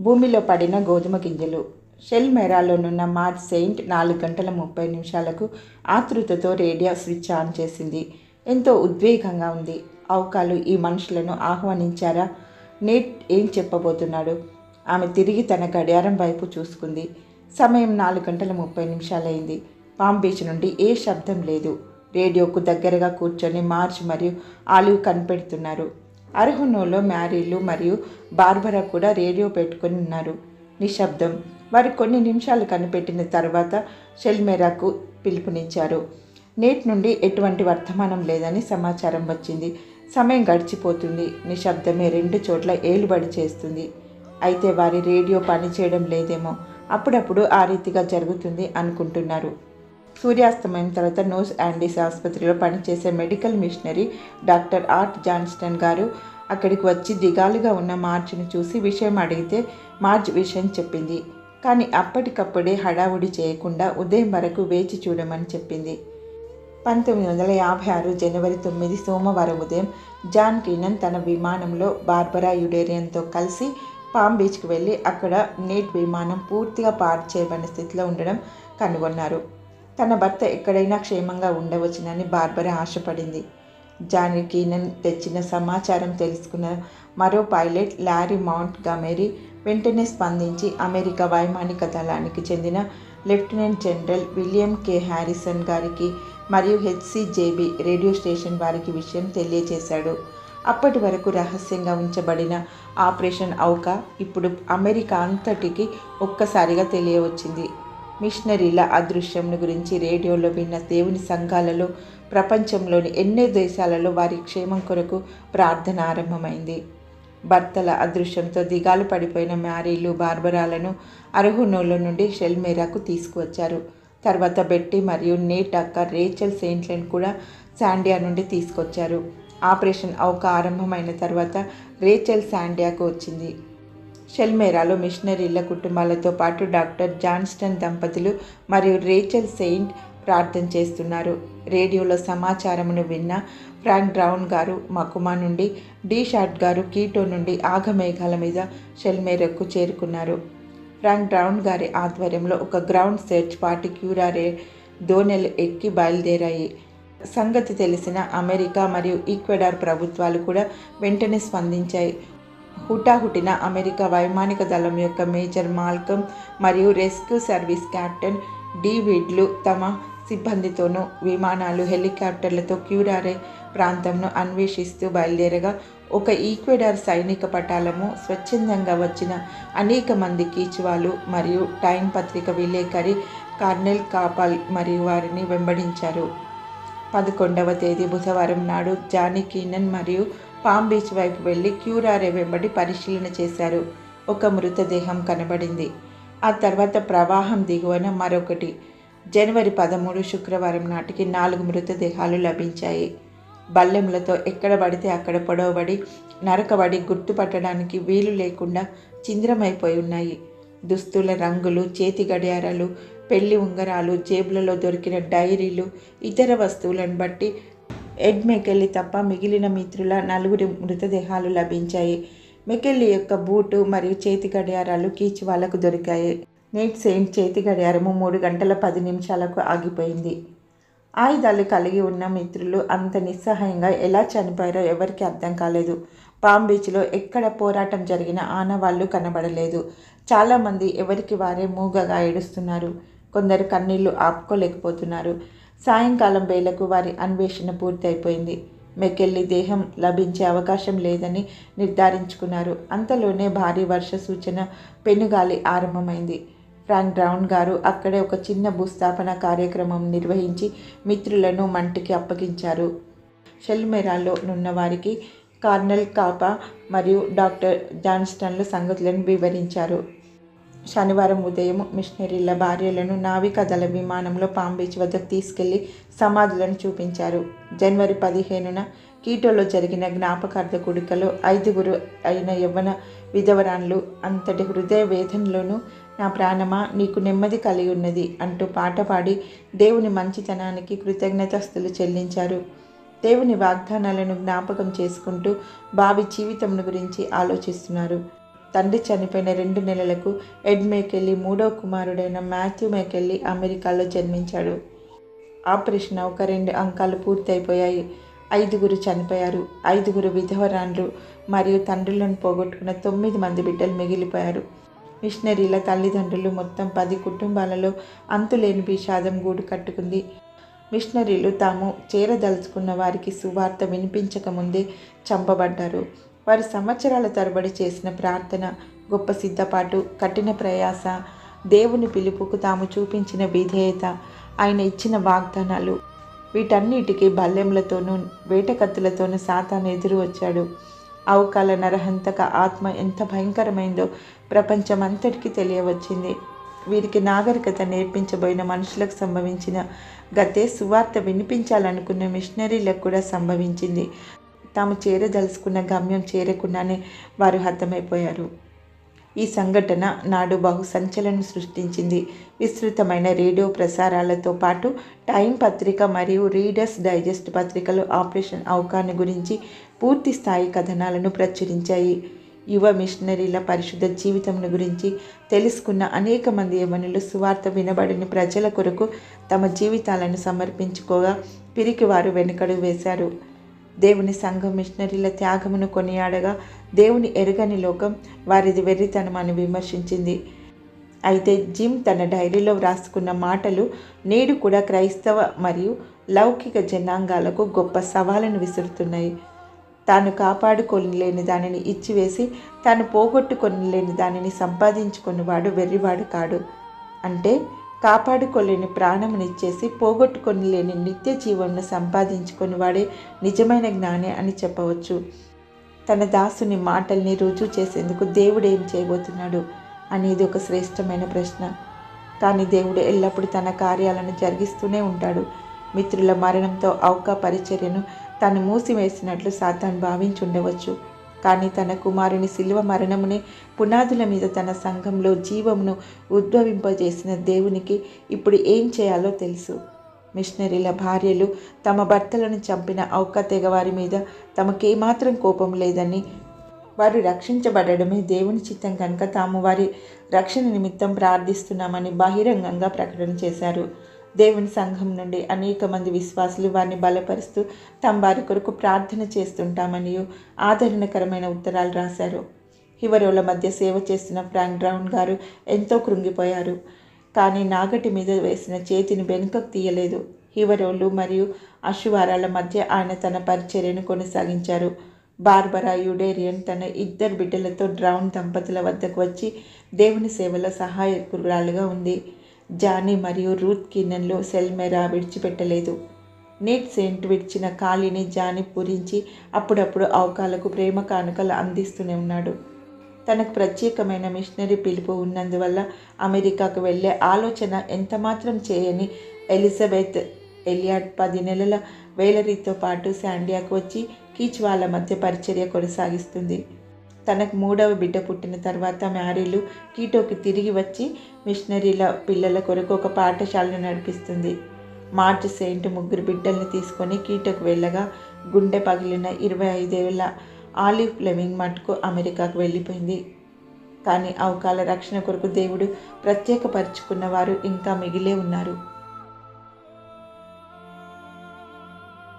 భూమిలో పడిన గోధుమ గింజలు. షెల్ మెరాలోనున్న మార్చ్ సెయింట్ నాలుగు గంటల ముప్పై నిమిషాలకు ఆతృతతో రేడియో స్విచ్ ఆన్ చేసింది. ఎంతో ఉద్వేగంగా ఉంది. అవకాలు ఈ మనుషులను ఆహ్వానించారా? నేట్ ఏం చెప్పబోతున్నాడు? ఆమె తిరిగి తన గడియారం వైపు చూసుకుంది. సమయం నాలుగు గంటల ముప్పై నిమిషాలైంది. పామ్ బీచ్ నుండి ఏ శబ్దం లేదు. రేడియోకు దగ్గరగా కూర్చొని మార్చ్ మరియు ఆలివ్ కనిపెడుతున్నారు. అర్హునోలో మ్యారీలు మరియు బార్బరా కూడా రేడియో పెట్టుకుని ఉన్నారు. నిశ్శబ్దం. వారు కొన్ని నిమిషాలు కనిపెట్టిన తర్వాత షెల్మెరాకు పిలుపునిచ్చారు. నేటి నుండి ఎటువంటి వర్తమానం లేదని సమాచారం వచ్చింది. సమయం గడిచిపోతుంది. నిశ్శబ్దమే రెండు చోట్ల ఏలుబడి చేస్తుంది. అయితే వారి రేడియో పనిచేయడం లేదేమో. అప్పుడప్పుడు ఆ రీతిగా జరుగుతుంది అనుకుంటున్నారు. సూర్యాస్తమయం తర్వాత నోస్ యాండీస్ ఆసుపత్రిలో పనిచేసే medical missionary doctor Art Johnston గారు అక్కడికి వచ్చి దిగాలుగా ఉన్న మార్చ్ను చూసి విషయం అడిగితే మార్చ్ విషయం చెప్పింది. కానీ అప్పటికప్పుడే హడావుడి చేయకుండా ఉదయం వరకు వేచి చూడమని చెప్పింది. పంతొమ్మిది వందల యాభై ఆరు జనవరి తొమ్మిది సోమవారం ఉదయం జాన్ కీనన్ తన విమానంలో బార్బరా యుడేరియన్తో కలిసి పామ్ బీచ్కి వెళ్ళి అక్కడ నేట్ విమానం పూర్తిగా పార్క్ చేయబడిన స్థితిలో ఉండడం కనుగొన్నారు. తన భర్త ఎక్కడైనా క్షేమంగా ఉండవచ్చునని బార్బరా ఆశపడింది. జానీ కీనన్ తెచ్చిన సమాచారం తెలుసుకున్న మరో పైలట్ లారీ మౌంట్ గమేరీ వెంటనే స్పందించి అమెరికా వైమానిక దళానికి చెందిన lieutenant general William K. Harrison గారికి మరియు హెచ్సిజేబి రేడియో స్టేషన్ వారికి విషయం తెలియజేశాడు అప్పటి వరకు రహస్యంగా ఉంచబడిన ఆపరేషన్ ఔకా ఇప్పుడు అమెరికా అంతటికి ఒక్కసారిగా తెలియవచ్చింది. మిషనరీల అదృశ్యం గురించి రేడియోలో విన్న దేవుని సంఘాలలో ప్రపంచంలోని ఎన్నో దేశాలలో వారి క్షేమం కొరకు ప్రార్థన ఆరంభమైంది. భర్తల అదృశ్యంతో దిగాలు పడిపోయిన మ్యారీలు బార్బరాలను అర్హునోల నుండి షెల్మేరాకు తీసుకువచ్చారు. తర్వాత బెట్టి మరియు నేట్ అక్క రేచల్ సెయింట్లను కూడా శాండియా నుండి తీసుకొచ్చారు. ఆపరేషన్ అవక ఆరంభమైన తర్వాత రేచల్ శాండియాకు వచ్చింది. షెల్మేరాలో మిషనరీల కుటుంబాలతో పాటు డాక్టర్ జాన్స్టన్ దంపతులు మరియు రేచల్ సెయింట్ ప్రార్థన చేస్తున్నారు. రేడియోలో సమాచారమును విన్న ఫ్రాంక్ బ్రౌన్ గారు మకుమా నుండి డీ షాట్ గారు కీటో నుండి ఆగమేఘాల మీద షెల్మేరకు చేరుకున్నారు. ఫ్రాంక్ బ్రౌన్ గారి ఆధ్వర్యంలో ఒక గ్రౌండ్ సెర్చ్ పార్టీ క్యూరారే దోనెలు ఎక్కి బయలుదేరాయి. సంగతి తెలిసిన అమెరికా మరియు ఈక్వెడార్ ప్రభుత్వాలు కూడా వెంటనే స్పందించాయి. హుటాహుటిన అమెరికా వైమానిక దళం యొక్క మేజర్ మాల్కమ్ మరియు రెస్క్యూ సర్వీస్ కెప్టెన్ డీవిడ్లు తమ సిబ్బందితోనూ విమానాలు హెలికాప్టర్లతో క్యూరారే ప్రాంతంను అన్వేషిస్తూ బయలుదేరగా ఒక ఈక్వెడార్ సైనిక పటాలము స్వచ్ఛందంగా వచ్చిన అనేక మంది కీచువాలు మరియు టైం పత్రిక విలేకరి కార్నెల్ కాపాల్ మరియు వారిని వెంబడించారు. పదకొండవ తేదీ బుధవారం నాడు జానీ కీనన్ మరియు పామ్ బీచ్ వైపు వెళ్ళి క్యూరారే వెంబడి పరిశీలన చేశారు. ఒక మృతదేహం కనబడింది. ఆ తర్వాత ప్రవాహం దిగువన మరొకటి. జనవరి పదమూడు శుక్రవారం నాటికి నాలుగు మృతదేహాలు లభించాయి. బల్లెములతో ఎక్కడ పడితే అక్కడ పొడవబడి నరకబడి గుర్తుపట్టడానికి వీలు లేకుండా చింద్రమైపోయి ఉన్నాయి. దుస్తుల రంగులు చేతి గడియారాలు పెళ్ళి ఉంగరాలు జేబులలో దొరికిన డైరీలు ఇతర వస్తువులను బట్టి ఎడ్ మెకెల్లి తప్ప మిగిలిన మిత్రుల నలుగురి మృతదేహాలు లభించాయి. మెకెల్లి యొక్క బూటు మరియు చేతి గడియారాలు కీచి వాళ్ళకు దొరికాయి. నేట్ సెయింట్ చేతి గడియారము మూడు గంటల పది నిమిషాలకు ఆగిపోయింది. ఆయుధాలు కలిగి ఉన్న మిత్రులు అంత నిస్సహాయంగా ఎలా చనిపోయారో ఎవరికి అర్థం కాలేదు. పామ్ బీచ్లో ఎక్కడ పోరాటం జరిగిన ఆనవాళ్ళు కనబడలేదు. చాలామంది ఎవరికి వారే మూగగా ఏడుస్తున్నారు. కొందరు కన్నీళ్ళు ఆపుకోలేకపోతున్నారు. సాయంకాలం వేళకు వారి అన్వేషణ పూర్తయిపోయింది. మెకెల్లి దేహం లభించే అవకాశం లేదని నిర్ధారించుకున్నారు. అంతలోనే భారీ వర్ష సూచన పెనుగాలి ఆరంభమైంది. ఫ్రాంక్ బ్రౌన్ గారు అక్కడే ఒక చిన్న భూస్థాపన కార్యక్రమం నిర్వహించి మిత్రులను మంటికి అప్పగించారు. షెల్మెరాలో నున్న వారికి కార్నల్ కాపా మరియు డాక్టర్ జాన్స్టన్లు సంగతులను వివరించారు. శనివారం ఉదయం మిషనరీల భార్యలను నావికాదళ విమానంలో పామ్ బీచ్ వద్దకు తీసుకెళ్ళి సమాధులను చూపించారు. జనవరి పదిహేనున కీటోలో జరిగిన జ్ఞాపకార్థ కుడికలో ఐదుగురు అయిన యవ్వన విధవరాన్లు అంతటి హృదయ వేదనలోనూ నా ప్రాణమా నీకు నెమ్మది కలిగి ఉన్నది అంటూ పాట పాడి దేవుని మంచితనానికి కృతజ్ఞతస్తులు చెల్లించారు. దేవుని వాగ్దానాలను జ్ఞాపకం చేసుకుంటూ భావి జీవితం గురించి ఆలోచిస్తున్నారు. తండ్రి చనిపోయిన రెండు నెలలకు ఎడ్ మేకెల్లి మూడో కుమారుడైన మాథ్యూ మేకెల్లి అమెరికాలో జన్మించాడు. ఆపరేషన్ ఒక రెండు అంకాలు పూర్తయిపోయాయి. ఐదుగురు చనిపోయారు. ఐదుగురు విధవరాన్లు మరియు తండ్రులను పోగొట్టుకున్న తొమ్మిది మంది బిడ్డలు మిగిలిపోయారు. మిషనరీల తల్లిదండ్రులు మొత్తం పది కుటుంబాలలో అంతులేని విషాదం గూడు కట్టుకుంది. మిషనరీలు తాము చేరదలుచుకున్న వారికి సువార్త వినిపించకముందే చంపబడ్డారు. వారు సంవత్సరాల తరబడి చేసిన ప్రార్థన గొప్ప సిద్ధపాటు కఠిన ప్రయాస దేవుని పిలుపుకు తాము చూపించిన విధేయత ఆయన ఇచ్చిన వాగ్దానాలు. వీటన్నిటికీ బల్లెంలతోనూ వేటకత్తులతోనూ సాతాను ఎదురు వచ్చాడు. అవకాల నరహంతక ఆత్మ ఎంత భయంకరమైందో ప్రపంచమంతటికీ తెలియవచ్చింది. వీరికి నాగరికత నేర్పించబోయిన మనుషులకు సంభవించిన గతే సువార్త వినిపించాలనుకున్న మిషనరీలకు కూడా సంభవించింది. తాము చేరదలుచుకున్న గమ్యం చేరకుండానే వారు హతమైపోయారు. ఈ సంఘటన నాడు బహు సంచలనం సృష్టించింది. విస్తృతమైన రేడియో ప్రసారాలతో పాటు టైం పత్రిక మరియు రీడర్స్ డైజెస్ట్ పత్రికలు ఆపరేషన్ అవకాన్ని గురించి పూర్తి స్థాయి కథనాలను ప్రచురించాయి. యువ మిషనరీల పరిశుద్ధ జీవితం గురించి తెలుసుకున్న అనేక మంది యవనులు సువార్త వినబడిన ప్రజల కొరకు తమ జీవితాలను సమర్పించుకోగా పిరికి వారు వెనుకడు వేశారు. దేవుని సంఘం మిషనరీల త్యాగమును కొనియాడగా దేవుని ఎరగని లోకం వారిది వెర్రితనమని విమర్శించింది. అయితే జిమ్ తన డైరీలో వ్రాసుకున్న మాటలు నేడు కూడా క్రైస్తవ మరియు లౌకిక జనాంగాలకు గొప్ప సవాలను విసురుతున్నాయి. తాను కాపాడుకోలేని దానిని ఇచ్చివేసి తాను పోగొట్టుకొనలేని దానిని సంపాదించుకున్నవాడు వెర్రివాడు కాడు. అంటే కాపాడుకోలేని ప్రాణమునిచ్చేసి పోగొట్టుకొని లేని నిత్య జీవనను సంపాదించుకొని వాడే నిజమైన జ్ఞాని అని చెప్పవచ్చు. తన దాసుని మాటల్ని రుజువు చేసేందుకు దేవుడు ఏం చేయబోతున్నాడు అనేది ఒక శ్రేష్టమైన ప్రశ్న. కానీ దేవుడు ఎల్లప్పుడూ తన కార్యాలను జరిగిస్తూనే ఉంటాడు. మిత్రుల మరణంతో ఔకా పరిచర్యను తను మూసివేసినట్లు సాతాన్ భావించుండవచ్చు. కానీ తన కుమారుని శిల్వ మరణమునే పునాదుల మీద తన సంఘంలో జీవమును ఉద్భవింపజేసిన దేవునికి ఇప్పుడు ఏం చేయాలో తెలుసు. మిషనరీల భార్యలు తమ భర్తలను చంపిన ఔక తెగవారి మీద తమకేమాత్రం కోపం లేదని వారు రక్షించబడడమే దేవుని చిత్తం కనుక తాము వారి రక్షణ నిమిత్తం ప్రార్థిస్తున్నామని బహిరంగంగా ప్రకటన చేశారు. దేవుని సంఘం నుండి అనేక మంది విశ్వాసులు వారిని బలపరుస్తూ తమ వారి కొరకు ప్రార్థన చేస్తుంటామని ఆదరణకరమైన ఉత్తరాలు రాశారు. హివరోల మధ్య సేవ చేస్తున్న ఫ్రాంక్ బ్రౌన్ గారు ఎంతో కృంగిపోయారు. కానీ నాగటి మీద వేసిన చేతిని వెనుకకు తీయలేదు. హివరోలు మరియు అశువారాల మధ్య ఆయన తన పరిచర్యను కొనసాగించారు. బార్బరా యుడేరియన్ తన ఇద్దరు బిడ్డలతో డ్రౌన్ దంపతుల వద్దకు వచ్చి దేవుని సేవలో సహాయకురాలుగా ఉంది. జానీ మరియు రూత్ కిన్నెన్లో సెల్మెరా విడిచిపెట్టలేదు. నేట్ సెంట్ విడిచిన ఖాళీని జానీ పూరించి అప్పుడప్పుడు అవకాలకు ప్రేమ కానుకలు అందిస్తూనే ఉన్నాడు. తనకు ప్రత్యేకమైన మిషనరీ పిలుపు ఉన్నందువల్ల అమెరికాకు వెళ్ళే ఆలోచన ఎంతమాత్రం చేయని ఎలిజబెత్ ఎలియాడ్ పది నెలల వేలరీతో పాటు శాండియాకు వచ్చి కీచ్ వాళ్ళ మధ్య పరిచర్య కొనసాగిస్తుంది. తనకు మూడవ బిడ్డ పుట్టిన తర్వాత మ్యారీలు కీటోకి తిరిగి వచ్చి మిషనరీల పిల్లల కొరకు ఒక పాఠశాలను నడిపిస్తుంది. మార్చ్ సెయింట్ ముగ్గురు బిడ్డల్ని తీసుకొని కీటోకు వెళ్ళగా గుండె పగిలిన ఇరవై ఐదేళ్ళ ఆలివ్ ఫ్లెమింగ్ మట్కు అమెరికాకు వెళ్ళిపోయింది. కానీ అవకాల రక్షణ కొరకు దేవుడు ప్రత్యేకపరుచుకున్న వారు ఇంకా మిగిలే ఉన్నారు.